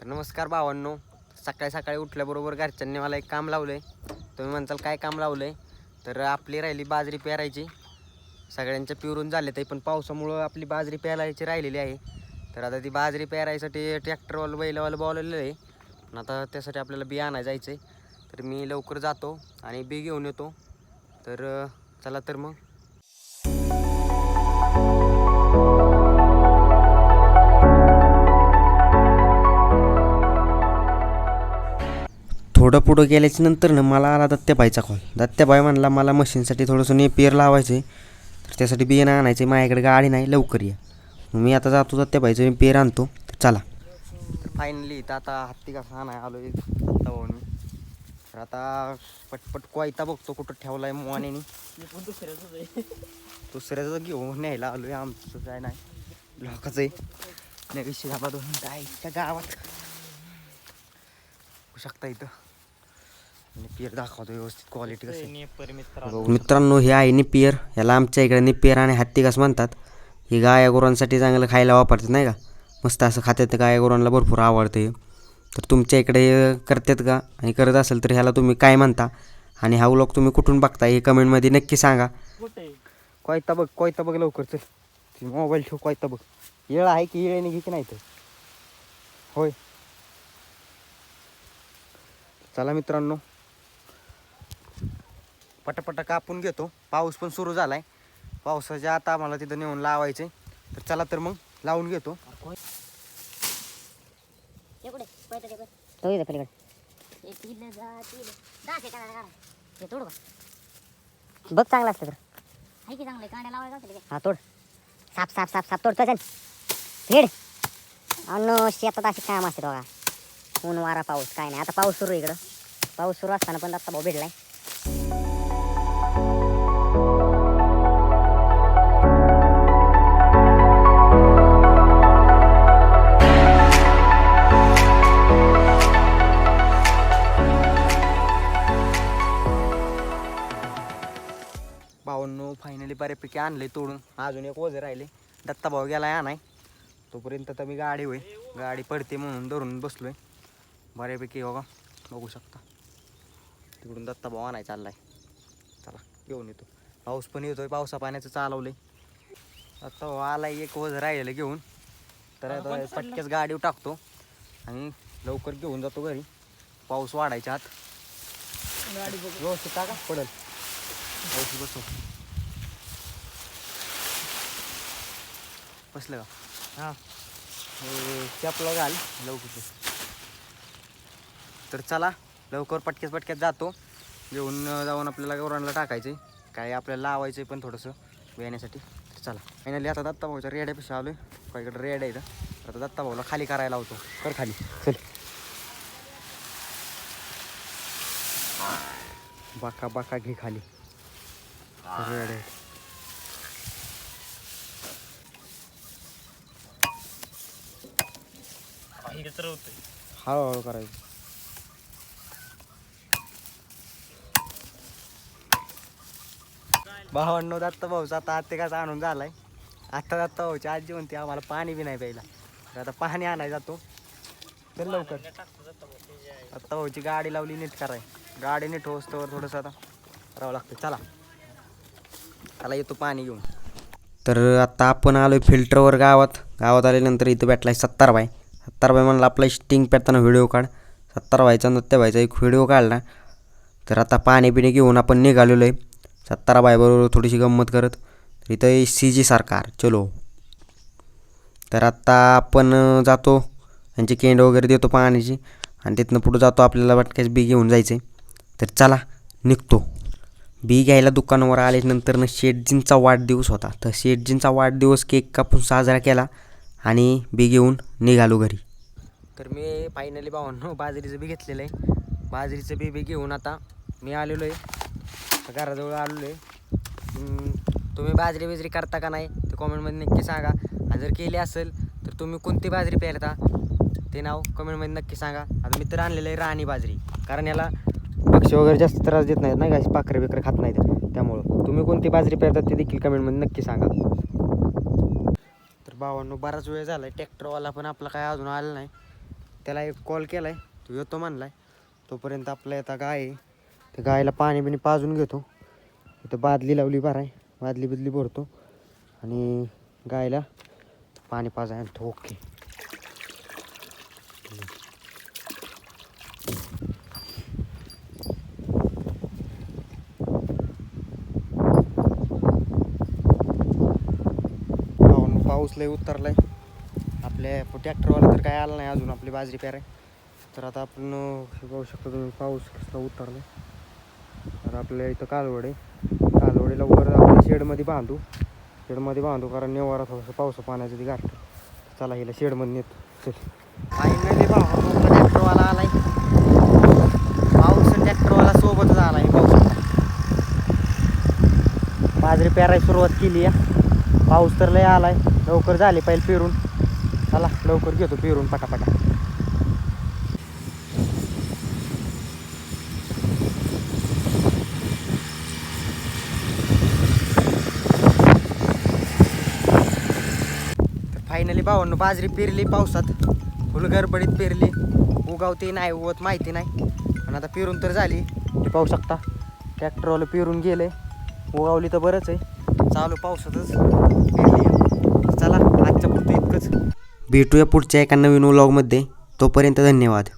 तर नमस्कार भावांनो. सकाळी सकाळी उठल्याबरोबर घरच्यांनी मला एक काम लावलं आहे तुम्ही म्हणताल काय काम लावलं आहे तर आपली राहिली बाजरी पेरायची. सगळ्यांच्या पिरून झाले ते पण पावसामुळं आपली बाजरी पेरायची राहिलेली आहे. तर आता ती बाजरी पेरायसाठी ट्रॅक्टरवालं बैलवालं बोलवलेलं आहे. पण आता त्यासाठी आपल्याला बी आणायला जायचं आहे तर मी लवकर जातो आणि बी घेऊन येतो. तर चला तर मग. थोडं पुढं गेल्याच्यानंतर ना मला आला दत्त्याबाईचा कॉल दत्त्याबाई म्हणला मला मशीनसाठी थोडंसं नेपियर लावायचं आहे तर त्यासाठी बियाणं आणायचं आहे माझ्याकडे गाडी नाही. लवकर या. मग मी आता जातो दत्त्याबाईचं नेपियर आणतो. तर चला. तर फायनली तर आता हत्ती कसा आणाय आलो आहे दत्ता भाऊनी तर आता पटपट कोयता बघतो कुठं ठेवला आहे मोवानेनी दुसऱ्याचं घेऊन न्यायला आलो आहे आमचं काय नाही. लोकाचं आहे. नगेशिराबाद जायच्या गावात. बघू शकता इथं. आणि पियर दाखवतो व्यवस्थित क्वालिटी कशी मित्रांनो हे आहे निपियर. याला आमच्या इकडे निपियर आणि हत्ती घास म्हणतात? ही गाया गुरांसाठी चांगलं खायला वापरतात नाही का? मस्त असं खात्यात गाया गुरांना भरपूर आवडतं. हे तर तुमच्या इकडे हे करतात का? आणि करत असेल तर ह्याला तुम्ही काय म्हणता? आणि हा व्लॉग तुम्ही कुठून बघता हे कमेंटमध्ये नक्की सांगा. कोयता बघ कोयता बघ लवकर चल. मोबाईल ठेव कोयता बघ. येळ आहे की येळेने घे की नाही तर. होय. चला मित्रांनो पटापटा कापून घेतो. पाऊस पण सुरू झालाय. पावसाच्या आता आम्हाला तिथं नेऊन लावायचे. तर चला तर मग लावून घेतो. तो इथं पलीकडे. बघ चांगला असतं तर. हा तोड. साप साप साप साप तोड चल अन्न शेतात अशी काम असते बघा. ऊन वारा पाऊस काय नाही. आता पाऊस सुरू आहे इकडं. पाऊस सुरू असताना पण आता भाऊ भेटलाय बऱ्यापैकी आणले तोडून. अजून एक वजन राहिले. दत्ता भाऊ गेलाय आणाय. तोपर्यंत तर मी गाडी होय. गाडी पडते म्हणून धरून बसलोय. बऱ्यापैकी बघा बघू शकता. तिकडून दत्ता भाऊ आणाय चाललाय. चला घेऊन येतो. पाऊस पण येतोय पावसा पाण्याचं चालवलंय. दत्ता भाऊ आलाय एक वजन राहिलेलं घेऊन. तर पटक्याच गाडीवर टाकतो आणि लवकर घेऊन जातो घरी. पाऊस वाढायच्या आत. व्यवस्थित टाका पडल. पाऊस बसव. बसलं का हां. चपला घाल लवकर तर चला लवकर पटक्यात पटक्यात जातो. घेऊन जाऊन आपल्याला गौरांना आहे काय आपल्याला लावायचं आहे पण थोडंसं बियाण्यासाठी. तर चला. फायनली आता दत्ता भाऊच्या रेड्यापेक्षा आहे पहाकडं रेड आहे तर आता दत्ता भाऊला खाली करायला लावतो. कर खाली. चल. बाका बाका घे खाली. रेड आहे. हळूहळू करायचं. भावांनो दत्ता भाऊचा आता आत्तेकाचा आणून झालाय. आता दत्ता भाऊची आजी म्हणते आम्हाला पाणी बी नाही प्यायला. तर आता पाणी आणायला जातो. चल लवकर. दत्ता भाऊची गाडी लावली नीट कराय. गाडी नीट होस्तवर थोडंसं आता करावं लागतं. चला. त्याला येतो पाणी घेऊन. तर आता आपण आलो फिल्टरवर गावात. गावात आल्यानंतर इथं भेटलाय सत्तारबाई सत्तारबाई म्हणलं आपला स्टिंग पेटताना व्हिडिओ काढ. सत्तारबाईचा नृत्यबाईचा एक व्हिडिओ काढला. तर आता पाणी पिणे घेऊन आपण निघालेलो आहे. सत्ताराबाईबरोबर थोडीशी गंमत करत तर इथं सी जी सरकार चलो. तर आता आपण जातो. यांची केंड वगैरे देतो पाण्याची आणि तिथनं पुढं जातो आपल्याला वाटक्याच बी घेऊन जायचं आहे तर चला निघतो. बी घ्यायला दुकानावर आल्यानंतरनं शेटजींचा वाढदिवस होता. तर शेटजींचा वाढदिवस केक कापून साजरा केला. आणि बी घेऊन निघालो घरी. तर मी फायनली भावांनो बाजरीचं बी घेतलेलं आहे. बाजरीचं बी बी घेऊन आता मी आलेलो आहे. घराजवळ आलेलो आहे. तुम्ही बाजरी बिजरी करता का नाही ते कॉमेंटमध्ये नक्की सांगा. आणि जर केली असेल तर तुम्ही कोणती बाजरी पेरता ते नाव कमेंटमध्ये नक्की सांगा. आता मी तर आणलेलं आहे राणी बाजरी. कारण याला पक्षी वगैरे जास्त त्रास देत नाहीत नाही का पाखरे बिकरे खात नाहीत. त्यामुळं तुम्ही कोणती बाजरी पेरतात ते देखील कमेंटमध्ये नक्की सांगा. भावांनो बराच वेळ झाला आहे ट्रॅक्टरवाला पण आपला काय अजून आला नाही. त्याला एक कॉल केलाय. तो येतो म्हणलाय. तोपर्यंत आपला येता गाय आहे. त्या गायला पाणी बिणी पाजून घेतो. इथं बादली लावली भराय बादली बिदली भरतो. आणि गायला पाणी पाजाय आणतो ओके पाऊस लय उतरलाय. आपल्या ट्रॅक्टरवाला तर काय आला नाही अजून आपली बाजरी पेराय तर आता आपण पाहू शकतो बघू तुम्ही पाऊस कसला उतरलाय. तर आपल्या इथं कालवडे कालवडे कालवडीला वर आपण शेडमध्ये बांधू. शेडमध्ये बांधू कारण नेवारा थोडंसं पावसा पाण्याचं ती गाठतं चला हिला शेडमध्ये नेतो. चल फायनली भावा ट्रॅक्टरवाला आलाय. पाऊस ट्रॅक्टरवाला सोबतच आलाय पाऊस. बाजरी पेरायला सुरुवात केली आहे. पाऊस तर लय आलाय. लवकर झाली पाहिजे पेरून. चला लवकर घेतो पेरून पटापटा. फायनली भावांनो बाजरी पेरली पावसात. फुल गडबडीत पेरली. उगावते नाही उगवत माहिती नाही. पण आता पेरून तर झाली. ते पाहू शकता. ट्रॅक्टरवालं पेरून गेले उगावली तर बरंच आहे. चालू पावसातच चला आजच्या पुरतं इतकंच. भेटूया पुढच्या एका नवीन व्लॉगमध्ये तोपर्यंत धन्यवाद.